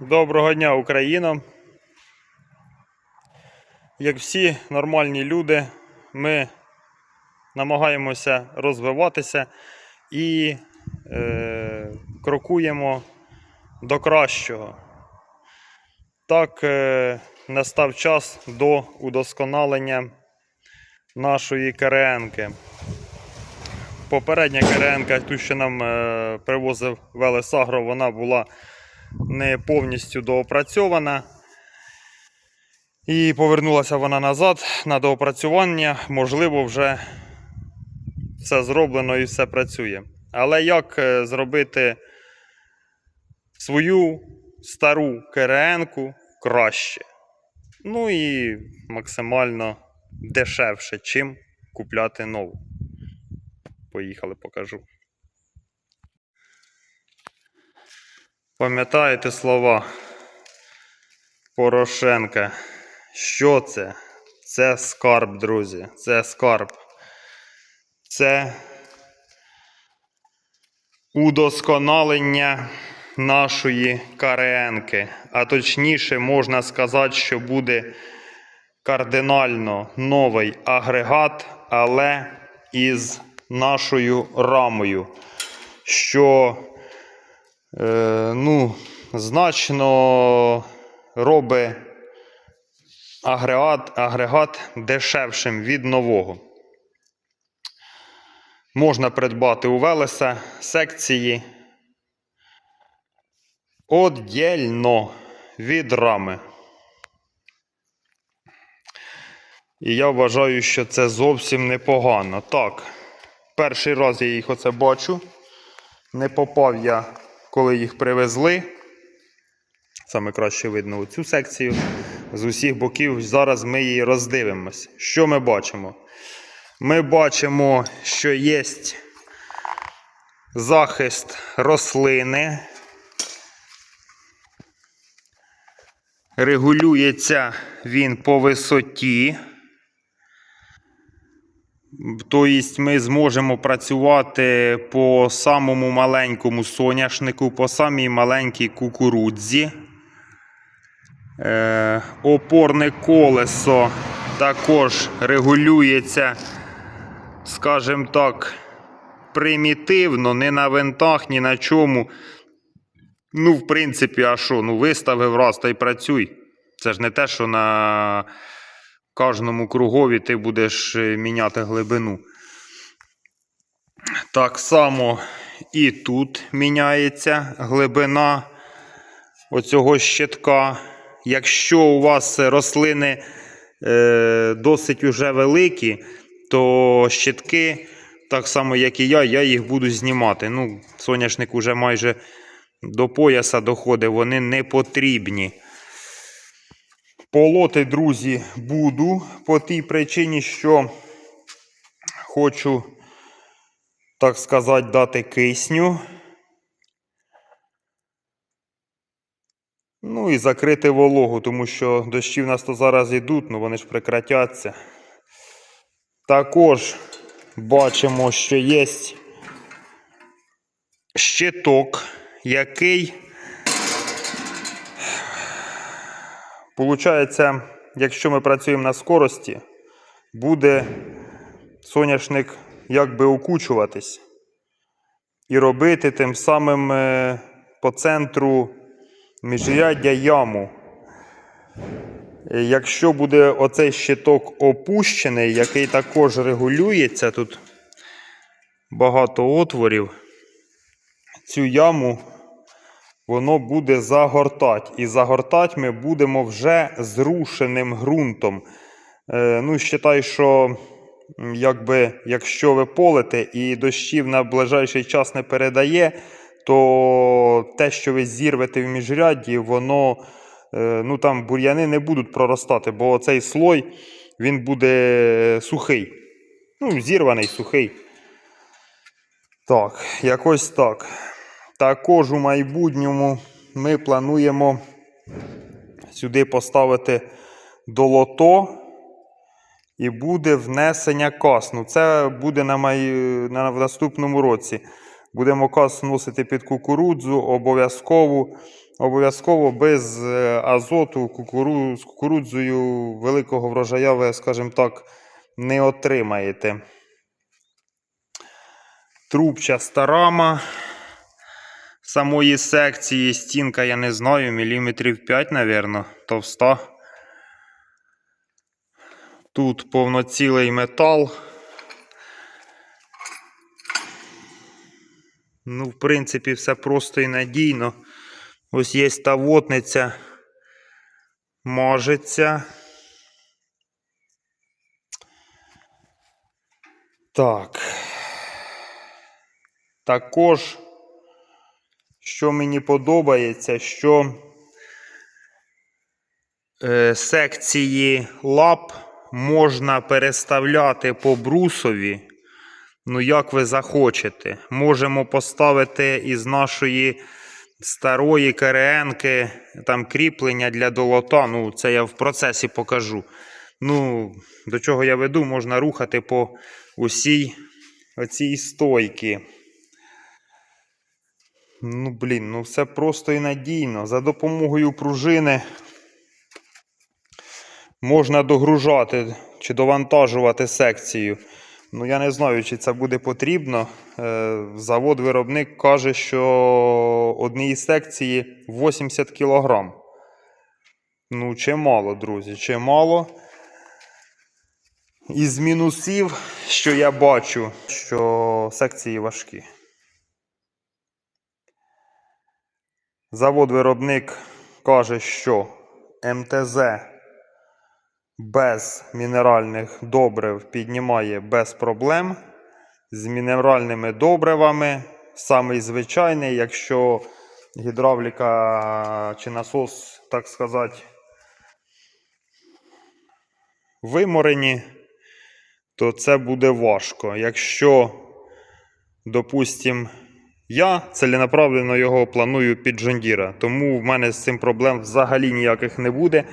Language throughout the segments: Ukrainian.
Доброго дня, Україно! Як всі нормальні люди, ми намагаємося розвиватися і е, крокуємо до кращого. Так е, настав час до удосконалення нашої КРНки. Попередня КРНка, ту, що нам е, привозив Велесагро, вона була не повністю доопрацьована. І повернулася вона назад на доопрацювання. Можливо, вже все зроблено і все працює. Але як е, зробити свою стару КРН-ку краще? Ну і максимально дешевше, чим купляти нову. Поїхали, покажу. Пам'ятаєте слова Порошенка? Що це? Це скарб, друзі. Це скарб. Це удосконалення нашої каренки. А точніше, можна сказати, що буде кардинально новий агрегат, але із нашою рамою. Що ну, значно робить агрегат, агрегат дешевшим від нового. Можна придбати у Велеса секції оддільно від рами. І я вважаю, що це зовсім непогано. Так, перший раз я їх оце бачу. Не попав я, коли їх привезли. Саме краще видно оцю секцію. З усіх боків зараз ми її роздивимось. Що ми бачимо? Ми бачимо, що є захист рослини. Регулюється він по висоті. Тобто ми зможемо працювати по самому маленькому соняшнику, по самій маленькій кукурудзі. Е, опорне колесо також регулюється, скажімо так, примітивно, не на винтах, ні на чому. Ну, в принципі, а що? Ну, виставив раз та й працюй. Це ж не те, що на кожному кругові ти будеш е, міняти глибину. Так само і тут міняється глибина оцього щитка. Якщо у вас рослини е, досить уже великі, то щитки, так само як і я, я їх буду знімати. Ну, соняшник уже майже до пояса доходить, вони не потрібні. Полоти, друзі, буду по тій причині, що хочу, так сказати, дати кисню. Ну і закрити вологу, тому що дощі в нас то зараз йдуть, ну вони ж прекратяться. Також бачимо, що є щиток, який, Получається, якщо ми працюємо на скорості, буде соняшник якби окучуватись і робити тим самим е, по центру міжряддя яму. Якщо буде оцей щиток опущений, який також регулюється, тут багато отворів, цю яму воно буде загортати. І загортати ми будемо вже зрушеним ґрунтом. Е, ну, считай, що якби, якщо ви полите і дощів на ближайший час не передає, то те, що ви зірвете в міжрядді, воно е, ну там бур'яни не будуть проростати, бо цей слой він буде сухий. Ну, зірваний, сухий. Так, якось так. Також у майбутньому ми плануємо сюди поставити долото і буде внесення касну. Це буде на, май... на в наступному році. Будемо кас вносити під кукурудзу, обов'язково обов'язково без е, азоту кукуру, з кукурудзою великого врожая ви, скажімо так, не отримаєте. Трубчаста рама самої секції, стінка, я не знаю, міліметрів 5, напевно, товста. Тут повноцілий метал. Ну, в принципі, все просто і надійно. Ось є та вотниця. Можеться. Так. Також, що мені подобається, що е, секції лап можна переставляти по брусові. Ну, як ви захочете. Можемо поставити із нашої старої КРНки там кріплення для долота. Ну, це я в процесі покажу. Ну, до чого я веду, можна рухати по усій оцій стойці. Ну, блін, ну все просто і надійно. За допомогою пружини можна догружати чи довантажувати секцію. Ну, я не знаю, чи це буде потрібно. Е, Завод-виробник каже, що однієї секції 80 кг. Ну, чимало, друзі, чимало. Із мінусів, що я бачу, що секції важкі. Завод-виробник каже, що МТЗ без мінеральних добрив піднімає без проблем. З мінеральними добривами самий звичайний, якщо гідравліка чи насос, так сказати, виморені, то це буде важко. Якщо, допустим, я ціленаправленно його планую під Джондіра, тому в мене з цим проблем взагалі ніяких не буде.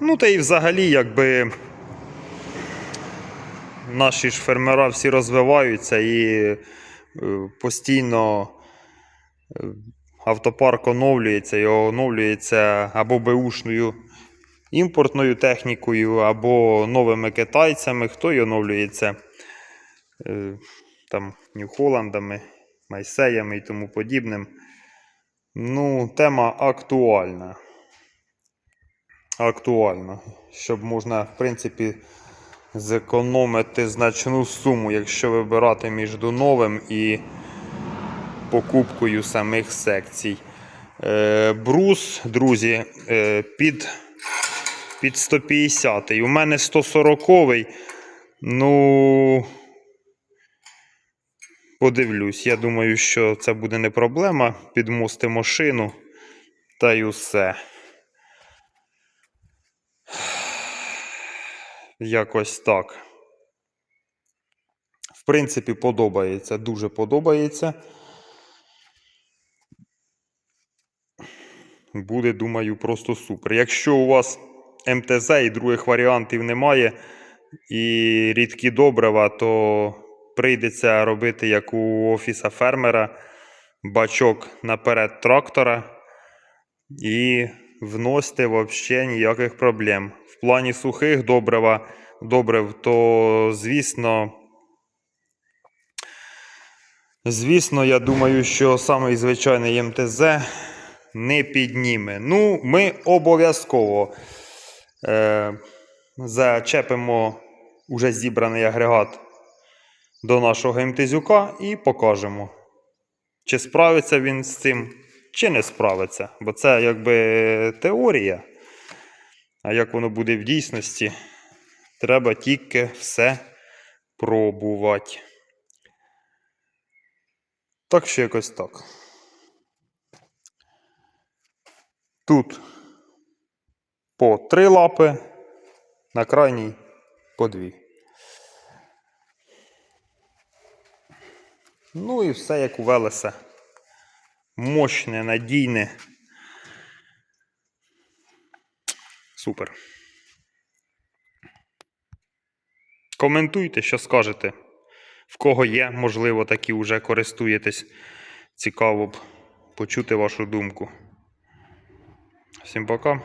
Ну, та і взагалі, якби наші ж фермера всі розвиваються і е, постійно е, автопарк оновлюється, і оновлюється або беушною імпортною технікою, або новими китайцями, хто й оновлюється е, там Нью-Холландами, Майсеями і тому подібним. Ну, тема актуальна актуально, щоб можна, в принципі, зекономити значну суму, якщо вибирати між новим і покупкою самих секцій. Е, брус, друзі, е, під, під 150 У мене 140-й. Ну. Подивлюсь, я думаю, що це буде не проблема. Підмостимо шину та й усе. Якось так. В принципі, подобається, дуже подобається. Буде, думаю, просто супер. Якщо у вас МТЗ і других варіантів немає, і рідкі добрива, то прийдеться робити, як у офіса фермера, бачок наперед трактора і вносити взагалі ніяких проблем. В плані сухих добрива, добрив, то звісно. Звісно, я думаю, що самий звичайний МТЗ не підніме. Ну, ми обов'язково е, зачепимо уже зібраний агрегат до нашого МТЗюка і покажемо, чи справиться він з цим, чи не справиться. Бо це якби теорія. А як воно буде в дійсності, треба тільки все пробувати. Так що якось так. Тут по три лапи, на крайній по дві. Ну і все як у Велеса. Мощне, надійне. Супер. Коментуйте, що скажете. В кого є, можливо, такі вже користуєтесь. Цікаво б почути вашу думку. Всім пока.